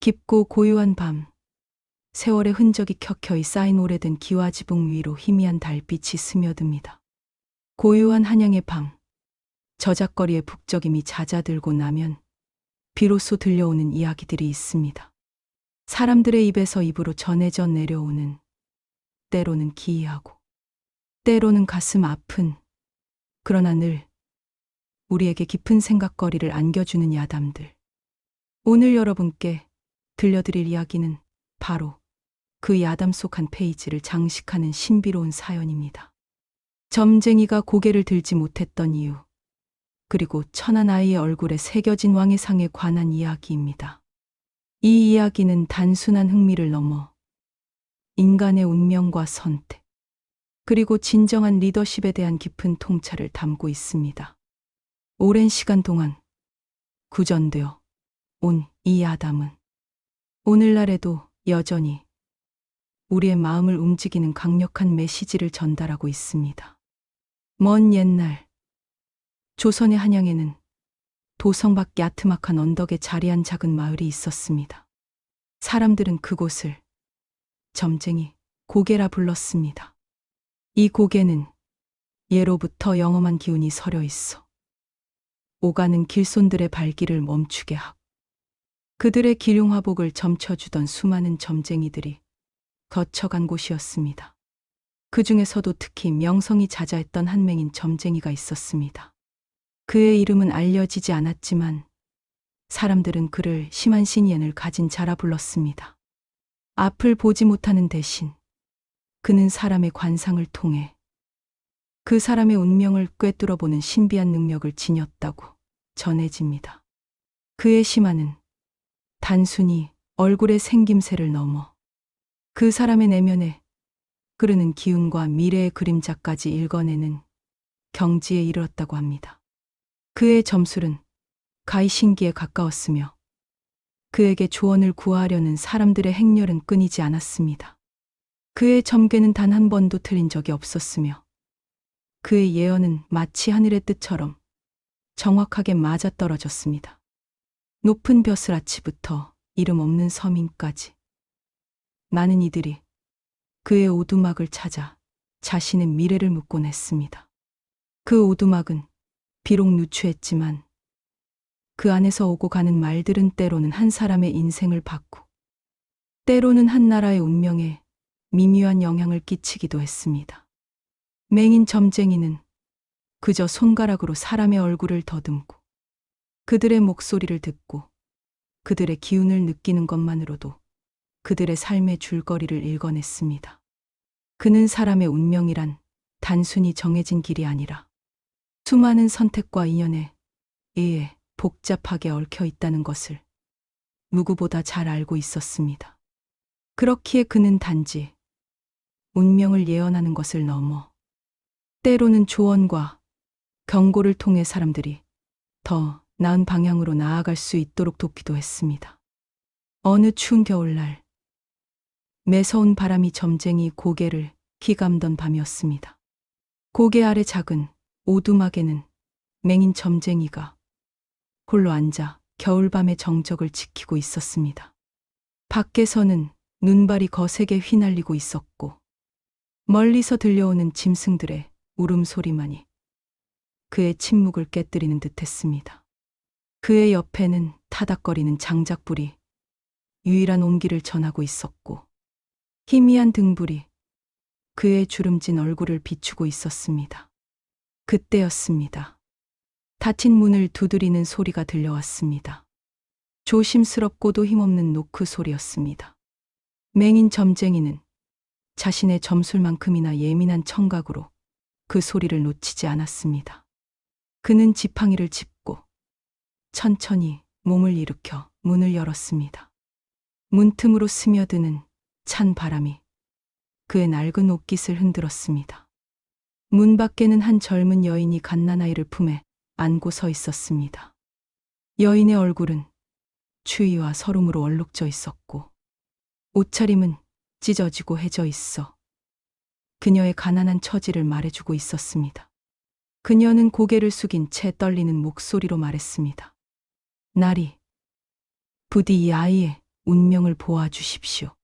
깊고 고요한 밤. 세월의 흔적이 켜켜이 쌓인 오래된 기와 지붕 위로 희미한 달빛이 스며듭니다. 고요한 한양의 밤. 저작거리의 북적임이 잦아들고 나면 비로소 들려오는 이야기들이 있습니다. 사람들의 입에서 입으로 전해져 내려오는 때로는 기이하고 때로는 가슴 아픈 그러나 늘 우리에게 깊은 생각거리를 안겨주는 야담들. 오늘 여러분께 들려드릴 이야기는 바로 그 야담 속 한 페이지를 장식하는 신비로운 사연입니다. 점쟁이가 고개를 들지 못했던 이유, 그리고 천한 아이의 얼굴에 새겨진 왕의 상에 관한 이야기입니다. 이 이야기는 단순한 흥미를 넘어 인간의 운명과 선택, 그리고 진정한 리더십에 대한 깊은 통찰을 담고 있습니다. 오랜 시간 동안 구전되어 온 이 아담은 오늘날에도 여전히 우리의 마음을 움직이는 강력한 메시지를 전달하고 있습니다. 먼 옛날 조선의 한양에는 도성 밖 야트막한 언덕에 자리한 작은 마을이 있었습니다. 사람들은 그곳을 점쟁이 고개라 불렀습니다. 이 고개는 예로부터 영험한 기운이 서려 있어 오가는 길손들의 발길을 멈추게 하고 그들의 기륭화복을 점쳐주던 수많은 점쟁이들이 거쳐간 곳이었습니다. 그 중에서도 특히 명성이 자자했던 한 맹인 점쟁이가 있었습니다. 그의 이름은 알려지지 않았지만 사람들은 그를 심한 신예을 가진 자라 불렀습니다. 앞을 보지 못하는 대신 그는 사람의 관상을 통해 그 사람의 운명을 꿰뚫어 보는 신비한 능력을 지녔다고 전해집니다. 그의 심화는 단순히 얼굴의 생김새를 넘어 그 사람의 내면에 흐르는 기운과 미래의 그림자까지 읽어내는 경지에 이르렀다고 합니다. 그의 점술은 가히 신기에 가까웠으며 그에게 조언을 구하려는 사람들의 행렬은 끊이지 않았습니다. 그의 점괘는 단 한 번도 틀린 적이 없었으며 그의 예언은 마치 하늘의 뜻처럼 정확하게 맞아떨어졌습니다. 높은 벼슬 아치부터 이름 없는 서민까지 많은 이들이 그의 오두막을 찾아 자신의 미래를 묻곤 했습니다. 그 오두막은 비록 누추했지만 그 안에서 오고 가는 말들은 때로는 한 사람의 인생을 바꾸고 때로는 한 나라의 운명에 미묘한 영향을 끼치기도 했습니다. 맹인 점쟁이는 그저 손가락으로 사람의 얼굴을 더듬고 그들의 목소리를 듣고 그들의 기운을 느끼는 것만으로도 그들의 삶의 줄거리를 읽어냈습니다. 그는 사람의 운명이란 단순히 정해진 길이 아니라 수많은 선택과 인연에 의해 복잡하게 얽혀 있다는 것을 누구보다 잘 알고 있었습니다. 그렇기에 그는 단지 운명을 예언하는 것을 넘어 때로는 조언과 경고를 통해 사람들이 더 나은 방향으로 나아갈 수 있도록 돕기도 했습니다. 어느 추운 겨울날 매서운 바람이 점쟁이 고개를 기감던 밤이었습니다. 고개 아래 작은 오두막에는 맹인 점쟁이가 홀로 앉아 겨울밤의 정적을 지키고 있었습니다. 밖에서는 눈발이 거세게 휘날리고 있었고 멀리서 들려오는 짐승들의 울음소리만이 그의 침묵을 깨뜨리는 듯했습니다. 그의 옆에는 타닥거리는 장작불이 유일한 온기를 전하고 있었고 희미한 등불이 그의 주름진 얼굴을 비추고 있었습니다. 그때였습니다. 닫힌 문을 두드리는 소리가 들려왔습니다. 조심스럽고도 힘없는 노크 소리였습니다. 맹인 점쟁이는 자신의 점술만큼이나 예민한 청각으로 그 소리를 놓치지 않았습니다. 그는 지팡이를 짚고 천천히 몸을 일으켜 문을 열었습니다. 문틈으로 스며드는 찬 바람이 그의 낡은 옷깃을 흔들었습니다. 문 밖에는 한 젊은 여인이 갓난아이를 품에 안고 서 있었습니다. 여인의 얼굴은 추위와 서름으로 얼룩져 있었고 옷차림은 찢어지고 해져 있어 그녀의 가난한 처지를 말해주고 있었습니다. 그녀는 고개를 숙인 채 떨리는 목소리로 말했습니다. 나리, 부디 이 아이의 운명을 보아주십시오.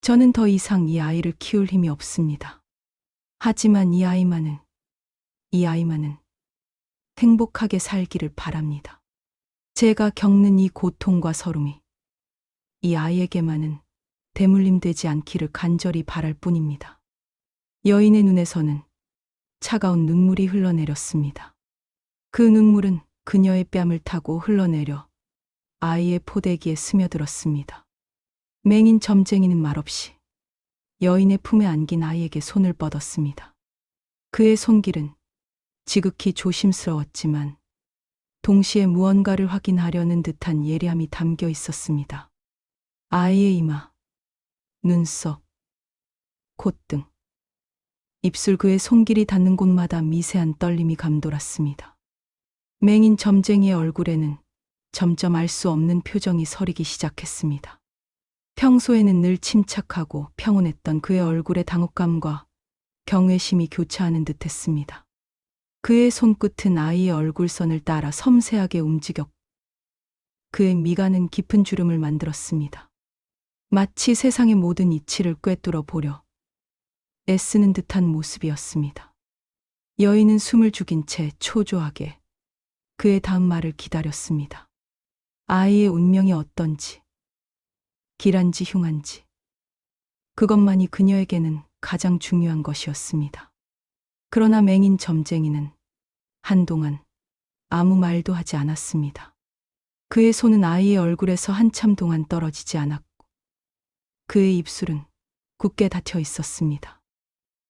저는 더 이상 이 아이를 키울 힘이 없습니다. 하지만 이 아이만은, 이 아이만은 행복하게 살기를 바랍니다. 제가 겪는 이 고통과 서름이 이 아이에게만은 대물림 되지 않기를 간절히 바랄 뿐입니다. 여인의 눈에서는 차가운 눈물이 흘러내렸습니다. 그 눈물은 그녀의 뺨을 타고 흘러내려 아이의 포대기에 스며들었습니다. 맹인 점쟁이는 말없이 여인의 품에 안긴 아이에게 손을 뻗었습니다. 그의 손길은 지극히 조심스러웠지만 동시에 무언가를 확인하려는 듯한 예리함이 담겨 있었습니다. 아이의 이마, 눈썹, 콧등, 입술 그의 손길이 닿는 곳마다 미세한 떨림이 감돌았습니다. 맹인 점쟁이의 얼굴에는 점점 알 수 없는 표정이 서리기 시작했습니다. 평소에는 늘 침착하고 평온했던 그의 얼굴의 당혹감과 경외심이 교차하는 듯 했습니다. 그의 손끝은 아이의 얼굴선을 따라 섬세하게 움직였고 그의 미간은 깊은 주름을 만들었습니다. 마치 세상의 모든 이치를 꿰뚫어 보려 애쓰는 듯한 모습이었습니다. 여인은 숨을 죽인 채 초조하게 그의 다음 말을 기다렸습니다. 아이의 운명이 어떤지, 길한지 흉한지, 그것만이 그녀에게는 가장 중요한 것이었습니다. 그러나 맹인 점쟁이는 한동안 아무 말도 하지 않았습니다. 그의 손은 아이의 얼굴에서 한참 동안 떨어지지 않았고, 그의 입술은 굳게 닫혀 있었습니다.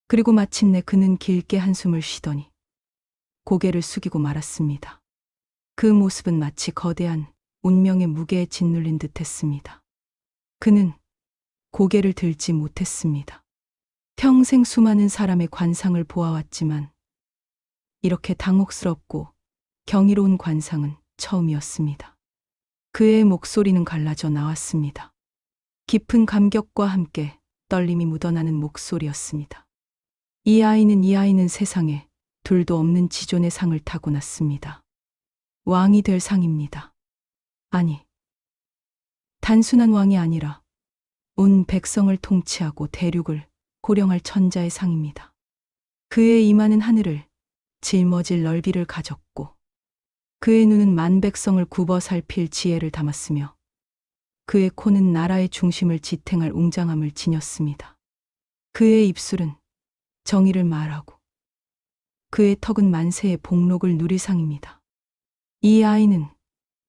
그리고 마침내 그는 길게 한숨을 쉬더니 고개를 숙이고 말았습니다. 그 모습은 마치 거대한 운명의 무게에 짓눌린 듯 했습니다. 그는 고개를 들지 못했습니다. 평생 수많은 사람의 관상을 보아왔지만 이렇게 당혹스럽고 경이로운 관상은 처음이었습니다. 그의 목소리는 갈라져 나왔습니다. 깊은 감격과 함께 떨림이 묻어나는 목소리였습니다. 이 아이는 이 아이는 세상에 둘도 없는 지존의 상을 타고났습니다. 왕이 될 상입니다. 아니, 단순한 왕이 아니라 온 백성을 통치하고 대륙을 고령할 천자의 상입니다. 그의 이마는 하늘을 짊어질 넓이를 가졌고 그의 눈은 만 백성을 굽어 살필 지혜를 담았으며 그의 코는 나라의 중심을 지탱할 웅장함을 지녔습니다. 그의 입술은 정의를 말하고 그의 턱은 만세의 복록을 누릴 상입니다. 이 아이는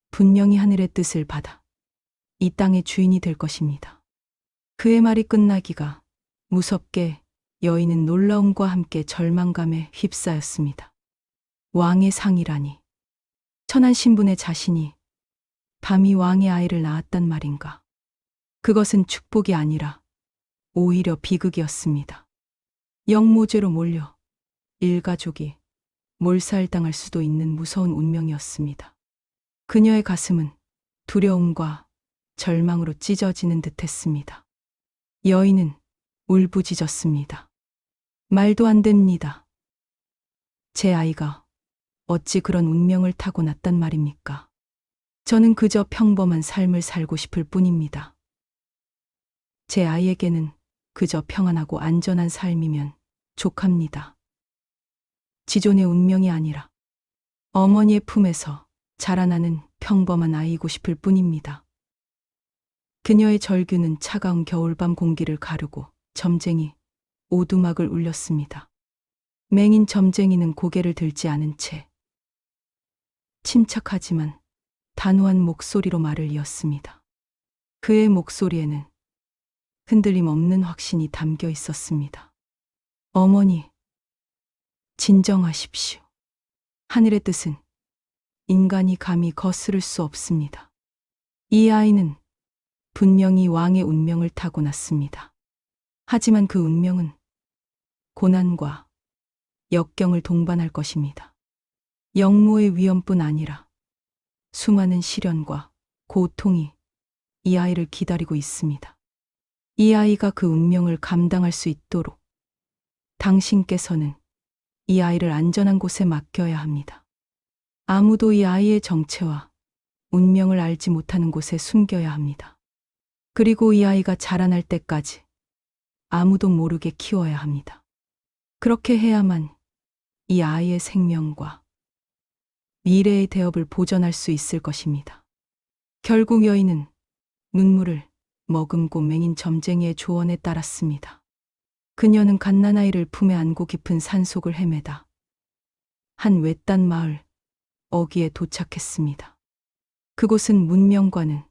분명히 하늘의 뜻을 받아 이 땅의 주인이 될 것입니다. 그의 말이 끝나기가 무섭게 여인은 놀라움과 함께 절망감에 휩싸였습니다. 왕의 상이라니. 천한 신분의 자신이 밤이 왕의 아이를 낳았단 말인가. 그것은 축복이 아니라 오히려 비극이었습니다. 영모죄로 몰려 일가족이 몰살당할 수도 있는 무서운 운명이었습니다. 그녀의 가슴은 두려움과 절망으로 찢어지는 듯 했습니다. 여인은 울부짖었습니다. 말도 안 됩니다. 제 아이가 어찌 그런 운명을 타고났단 말입니까? 저는 그저 평범한 삶을 살고 싶을 뿐입니다. 제 아이에게는 그저 평안하고 안전한 삶이면 족합니다. 지존의 운명이 아니라 어머니의 품에서 자라나는 평범한 아이고 싶을 뿐입니다. 그녀의 절규는 차가운 겨울밤 공기를 가르고 점쟁이 오두막을 울렸습니다. 맹인 점쟁이는 고개를 들지 않은 채 침착하지만 단호한 목소리로 말을 이었습니다. 그의 목소리에는 흔들림 없는 확신이 담겨 있었습니다. 어머니, 진정하십시오. 하늘의 뜻은 인간이 감히 거스를 수 없습니다. 이 아이는 분명히 왕의 운명을 타고났습니다. 하지만 그 운명은 고난과 역경을 동반할 것입니다. 영모의 위험뿐 아니라 수많은 시련과 고통이 이 아이를 기다리고 있습니다. 이 아이가 그 운명을 감당할 수 있도록 당신께서는 이 아이를 안전한 곳에 맡겨야 합니다. 아무도 이 아이의 정체와 운명을 알지 못하는 곳에 숨겨야 합니다. 그리고 이 아이가 자라날 때까지 아무도 모르게 키워야 합니다. 그렇게 해야만 이 아이의 생명과 미래의 대업을 보전할 수 있을 것입니다. 결국 여인은 눈물을 머금고 맹인 점쟁이의 조언에 따랐습니다. 그녀는 갓난아이를 품에 안고 깊은 산속을 헤매다 한 외딴 마을 어귀에 도착했습니다. 그곳은 문명과는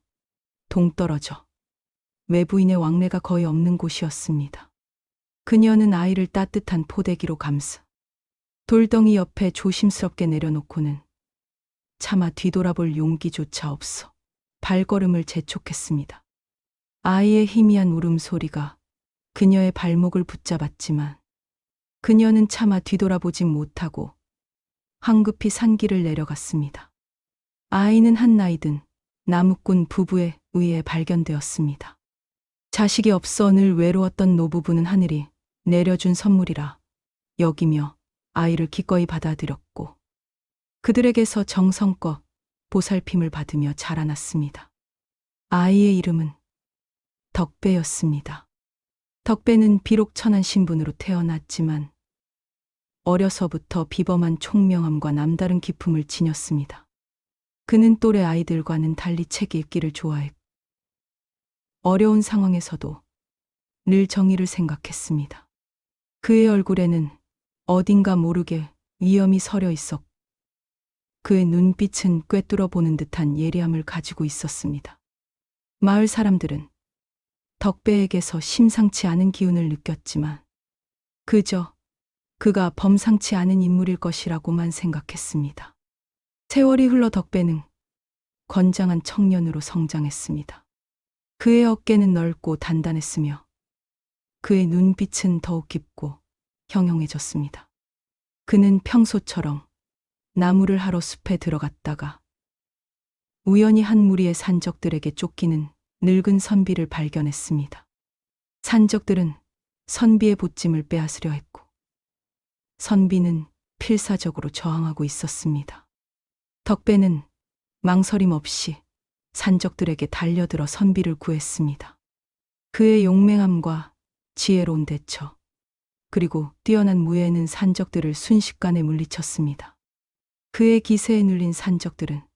동떨어져 외부인의 왕래가 거의 없는 곳이었습니다. 그녀는 아이를 따뜻한 포대기로 감싸 돌덩이 옆에 조심스럽게 내려놓고는 차마 뒤돌아볼 용기조차 없어 발걸음을 재촉했습니다. 아이의 희미한 울음소리가 그녀의 발목을 붙잡았지만 그녀는 차마 뒤돌아보진 못하고 황급히 산길을 내려갔습니다. 아이는 한 나이든 나무꾼 부부에 의해 발견되었습니다. 자식이 없어 늘 외로웠던 노부부는 하늘이 내려준 선물이라 여기며 아이를 기꺼이 받아들였고 그들에게서 정성껏 보살핌을 받으며 자라났습니다. 아이의 이름은 덕배였습니다. 덕배는 비록 천한 신분으로 태어났지만 어려서부터 비범한 총명함과 남다른 기품을 지녔습니다. 그는 또래 아이들과는 달리 책 읽기를 좋아했고 어려운 상황에서도 늘 정의를 생각했습니다. 그의 얼굴에는 어딘가 모르게 위험이 서려 있었고 그의 눈빛은 꿰뚫어 보는 듯한 예리함을 가지고 있었습니다. 마을 사람들은 덕배에게서 심상치 않은 기운을 느꼈지만 그저 그가 범상치 않은 인물일 것이라고만 생각했습니다. 세월이 흘러 덕배는 건장한 청년으로 성장했습니다. 그의 어깨는 넓고 단단했으며 그의 눈빛은 더욱 깊고 형형해졌습니다. 그는 평소처럼 나무를 하러 숲에 들어갔다가 우연히 한 무리의 산적들에게 쫓기는 늙은 선비를 발견했습니다. 산적들은 선비의 보찜을 빼앗으려 했고 선비는 필사적으로 저항하고 있었습니다. 덕배는 망설임 없이 산적들에게 달려들어 선비를 구했습니다. 그의 용맹함과 지혜로운 대처, 그리고 뛰어난 무예는 산적들을 순식간에 물리쳤습니다. 그의 기세에 눌린 산적들은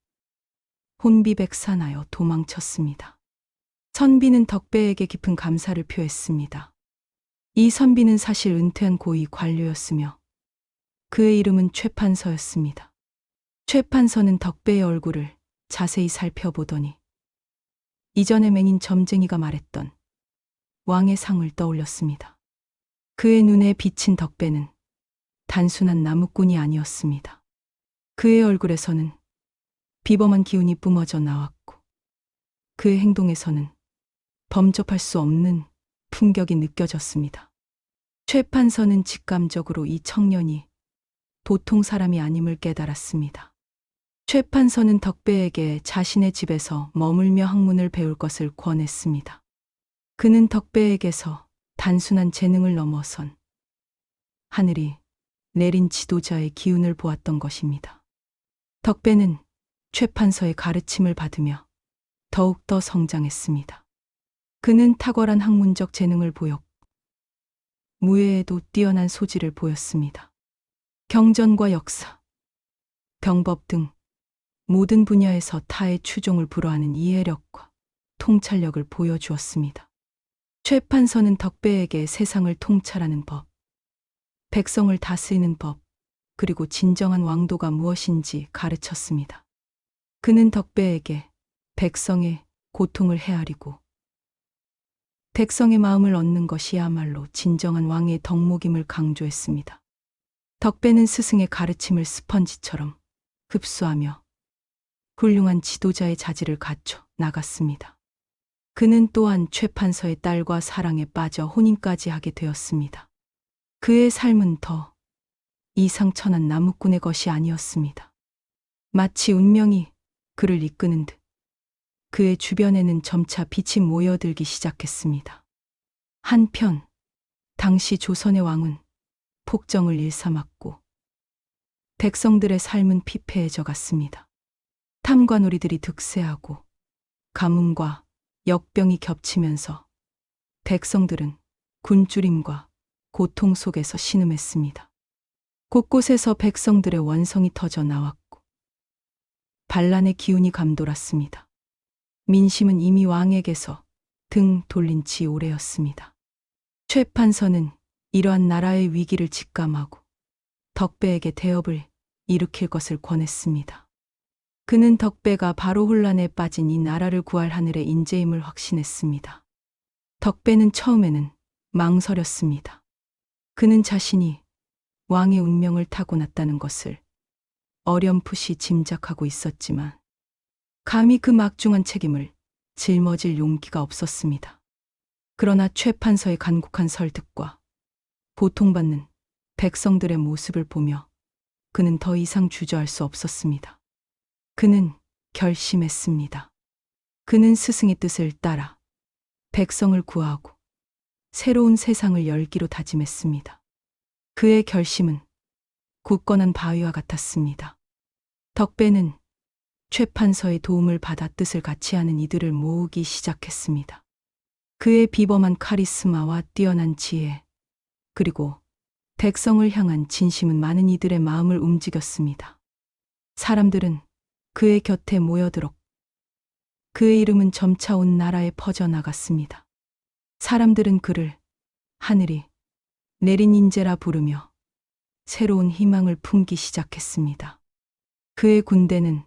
혼비백산하여 도망쳤습니다. 선비는 덕배에게 깊은 감사를 표했습니다. 이 선비는 사실 은퇴한 고위 관료였으며 그의 이름은 최판서였습니다. 최판서는 덕배의 얼굴을 자세히 살펴보더니 이전에 맹인 점쟁이가 말했던 왕의 상을 떠올렸습니다. 그의 눈에 비친 덕배는 단순한 나무꾼이 아니었습니다. 그의 얼굴에서는 비범한 기운이 뿜어져 나왔고 그의 행동에서는 범접할 수 없는 품격이 느껴졌습니다. 최판서는 직감적으로 이 청년이 보통 사람이 아님을 깨달았습니다. 최판서는 덕배에게 자신의 집에서 머물며 학문을 배울 것을 권했습니다. 그는 덕배에게서 단순한 재능을 넘어선 하늘이 내린 지도자의 기운을 보았던 것입니다. 덕배는 최판서의 가르침을 받으며 더욱더 성장했습니다. 그는 탁월한 학문적 재능을 보였고 무예에도 뛰어난 소질을 보였습니다. 경전과 역사, 병법 등 모든 분야에서 타의 추종을 불허하는 이해력과 통찰력을 보여주었습니다. 최판서는 덕배에게 세상을 통찰하는 법, 백성을 다스리는 법, 그리고 진정한 왕도가 무엇인지 가르쳤습니다. 그는 덕배에게 백성의 고통을 헤아리고 백성의 마음을 얻는 것이야말로 진정한 왕의 덕목임을 강조했습니다. 덕배는 스승의 가르침을 스펀지처럼 흡수하며 훌륭한 지도자의 자질을 갖춰 나갔습니다. 그는 또한 최판서의 딸과 사랑에 빠져 혼인까지 하게 되었습니다. 그의 삶은 더 이상천한 나무꾼의 것이 아니었습니다. 마치 운명이 그를 이끄는 듯 그의 주변에는 점차 빛이 모여들기 시작했습니다. 한편 당시 조선의 왕은 폭정을 일삼았고 백성들의 삶은 피폐해져 갔습니다. 탐관오리들이 득세하고 가뭄과 역병이 겹치면서 백성들은 굶주림과 고통 속에서 신음했습니다. 곳곳에서 백성들의 원성이 터져 나왔고 반란의 기운이 감돌았습니다. 민심은 이미 왕에게서 등 돌린 지 오래였습니다. 최판서는 이러한 나라의 위기를 직감하고 덕배에게 대업을 일으킬 것을 권했습니다. 그는 덕배가 바로 혼란에 빠진 이 나라를 구할 하늘의 인재임을 확신했습니다. 덕배는 처음에는 망설였습니다. 그는 자신이 왕의 운명을 타고났다는 것을 어렴풋이 짐작하고 있었지만 감히 그 막중한 책임을 짊어질 용기가 없었습니다. 그러나 최 판서의 간곡한 설득과 보통받는 백성들의 모습을 보며 그는 더 이상 주저할 수 없었습니다. 그는 결심했습니다. 그는 스승의 뜻을 따라 백성을 구하고 새로운 세상을 열기로 다짐했습니다. 그의 결심은 굳건한 바위와 같았습니다. 덕배는 최판서의 도움을 받아 뜻을 같이 하는 이들을 모으기 시작했습니다. 그의 비범한 카리스마와 뛰어난 지혜, 그리고 백성을 향한 진심은 많은 이들의 마음을 움직였습니다. 사람들은 그의 곁에 모여들었고 그의 이름은 점차 온 나라에 퍼져나갔습니다. 사람들은 그를 하늘이 내린 인재라 부르며 새로운 희망을 품기 시작했습니다. 그의 군대는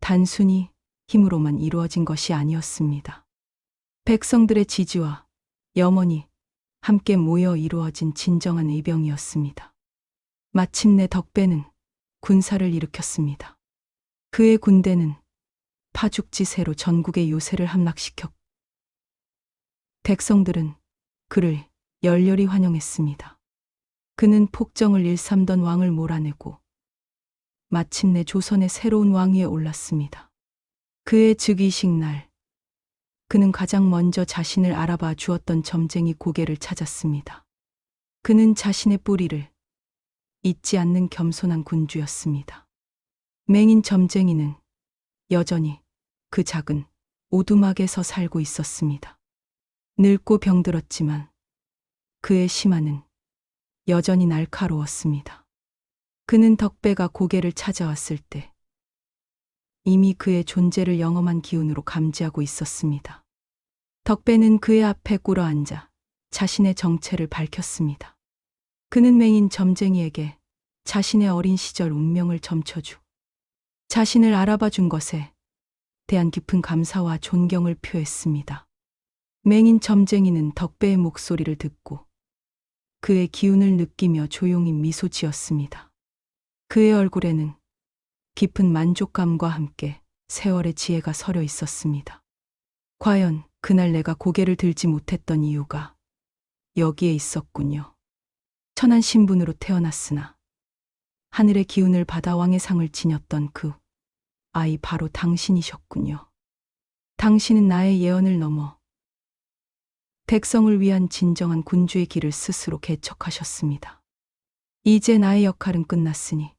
단순히 힘으로만 이루어진 것이 아니었습니다. 백성들의 지지와 염원이 함께 모여 이루어진 진정한 의병이었습니다. 마침내 덕배는 군사를 일으켰습니다. 그의 군대는 파죽지세로 전국의 요새를 함락시켰고 백성들은 그를 열렬히 환영했습니다. 그는 폭정을 일삼던 왕을 몰아내고 마침내 조선의 새로운 왕위에 올랐습니다. 그의 즉위식 날, 그는 가장 먼저 자신을 알아봐 주었던 점쟁이 고개를 찾았습니다. 그는 자신의 뿌리를 잊지 않는 겸손한 군주였습니다. 맹인 점쟁이는 여전히 그 작은 오두막에서 살고 있었습니다. 늙고 병들었지만 그의 심화는 여전히 날카로웠습니다. 그는 덕배가 고개를 찾아왔을 때 이미 그의 존재를 영험한 기운으로 감지하고 있었습니다. 덕배는 그의 앞에 꿇어 앉아 자신의 정체를 밝혔습니다. 그는 맹인 점쟁이에게 자신의 어린 시절 운명을 점쳐주 자신을 알아봐 준 것에 대한 깊은 감사와 존경을 표했습니다. 맹인 점쟁이는 덕배의 목소리를 듣고 그의 기운을 느끼며 조용히 미소 지었습니다. 그의 얼굴에는 깊은 만족감과 함께 세월의 지혜가 서려 있었습니다. 과연 그날 내가 고개를 들지 못했던 이유가 여기에 있었군요. 천한 신분으로 태어났으나 하늘의 기운을 받아 왕의 상을 지녔던 그 아이 바로 당신이셨군요. 당신은 나의 예언을 넘어 백성을 위한 진정한 군주의 길을 스스로 개척하셨습니다. 이제 나의 역할은 끝났으니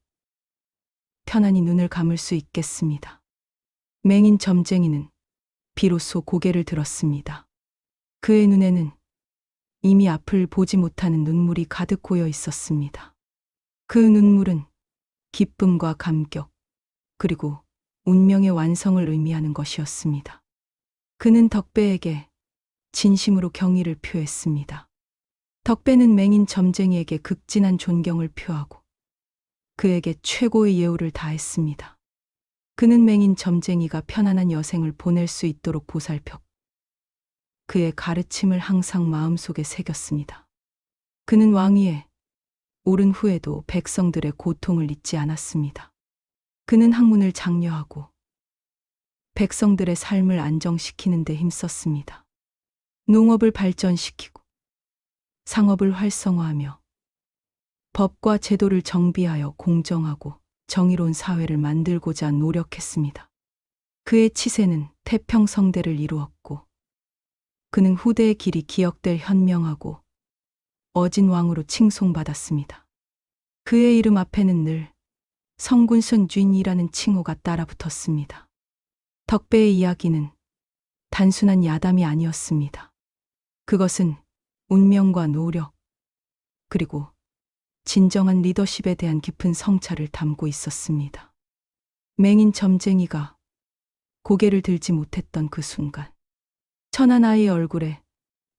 편안히 눈을 감을 수 있겠습니다. 맹인 점쟁이는 비로소 고개를 들었습니다. 그의 눈에는 이미 앞을 보지 못하는 눈물이 가득 고여 있었습니다. 그 눈물은 기쁨과 감격, 그리고 운명의 완성을 의미하는 것이었습니다. 그는 덕배에게 진심으로 경의를 표했습니다. 덕배는 맹인 점쟁이에게 극진한 존경을 표하고 그에게 최고의 예우를 다했습니다. 그는 맹인 점쟁이가 편안한 여생을 보낼 수 있도록 보살폈. 그의 가르침을 항상 마음속에 새겼습니다. 그는 왕위에 오른 후에도 백성들의 고통을 잊지 않았습니다. 그는 학문을 장려하고 백성들의 삶을 안정시키는 데 힘썼습니다. 농업을 발전시키고 상업을 활성화하며 법과 제도를 정비하여 공정하고 정의로운 사회를 만들고자 노력했습니다. 그의 치세는 태평성대를 이루었고 그는 후대의 길이 기억될 현명하고 어진 왕으로 칭송받았습니다. 그의 이름 앞에는 늘 성군순 주인이라는 칭호가 따라 붙었습니다. 덕배의 이야기는 단순한 야담이 아니었습니다. 그것은 운명과 노력, 그리고 진정한 리더십에 대한 깊은 성찰을 담고 있었습니다. 맹인 점쟁이가 고개를 들지 못했던 그 순간, 천한 아이의 얼굴에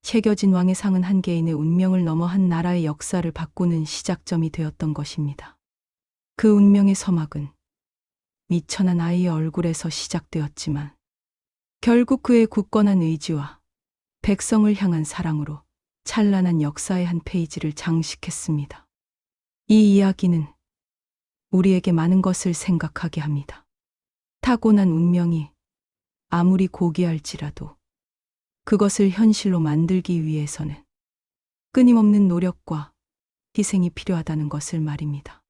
새겨진 왕의 상은 한 개인의 운명을 넘어 한 나라의 역사를 바꾸는 시작점이 되었던 것입니다. 그 운명의 서막은 미천한 아이의 얼굴에서 시작되었지만 결국 그의 굳건한 의지와 백성을 향한 사랑으로 찬란한 역사의 한 페이지를 장식했습니다. 이 이야기는 우리에게 많은 것을 생각하게 합니다. 타고난 운명이 아무리 고귀할지라도 그것을 현실로 만들기 위해서는 끊임없는 노력과 희생이 필요하다는 것을 말입니다.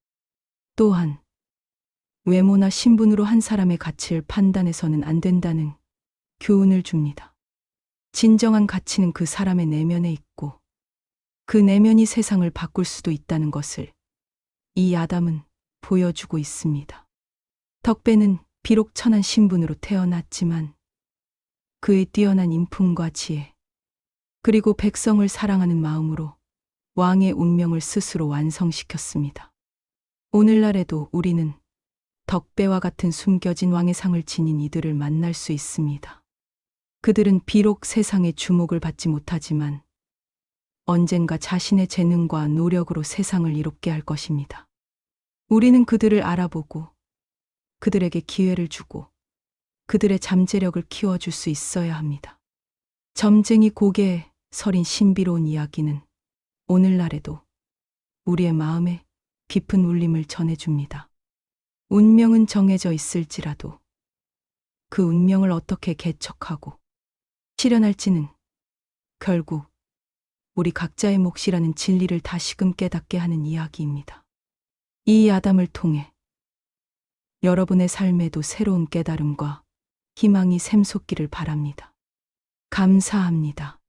또한 외모나 신분으로 한 사람의 가치를 판단해서는 안 된다는 교훈을 줍니다. 진정한 가치는 그 사람의 내면에 있고 그 내면이 세상을 바꿀 수도 있다는 것을 이 야담은 보여주고 있습니다. 덕배는 비록 천한 신분으로 태어났지만 그의 뛰어난 인품과 지혜, 그리고 백성을 사랑하는 마음으로 왕의 운명을 스스로 완성시켰습니다. 오늘날에도 우리는 덕배와 같은 숨겨진 왕의 상을 지닌 이들을 만날 수 있습니다. 그들은 비록 세상의 주목을 받지 못하지만 언젠가 자신의 재능과 노력으로 세상을 이롭게 할 것입니다. 우리는 그들을 알아보고 그들에게 기회를 주고 그들의 잠재력을 키워줄 수 있어야 합니다. 점쟁이 고개에 서린 신비로운 이야기는 오늘날에도 우리의 마음에 깊은 울림을 전해줍니다. 운명은 정해져 있을지라도 그 운명을 어떻게 개척하고 실현할지는 결국 우리 각자의 몫이라는 진리를 다시금 깨닫게 하는 이야기입니다. 이 야담을 통해 여러분의 삶에도 새로운 깨달음과 희망이 샘솟기를 바랍니다. 감사합니다.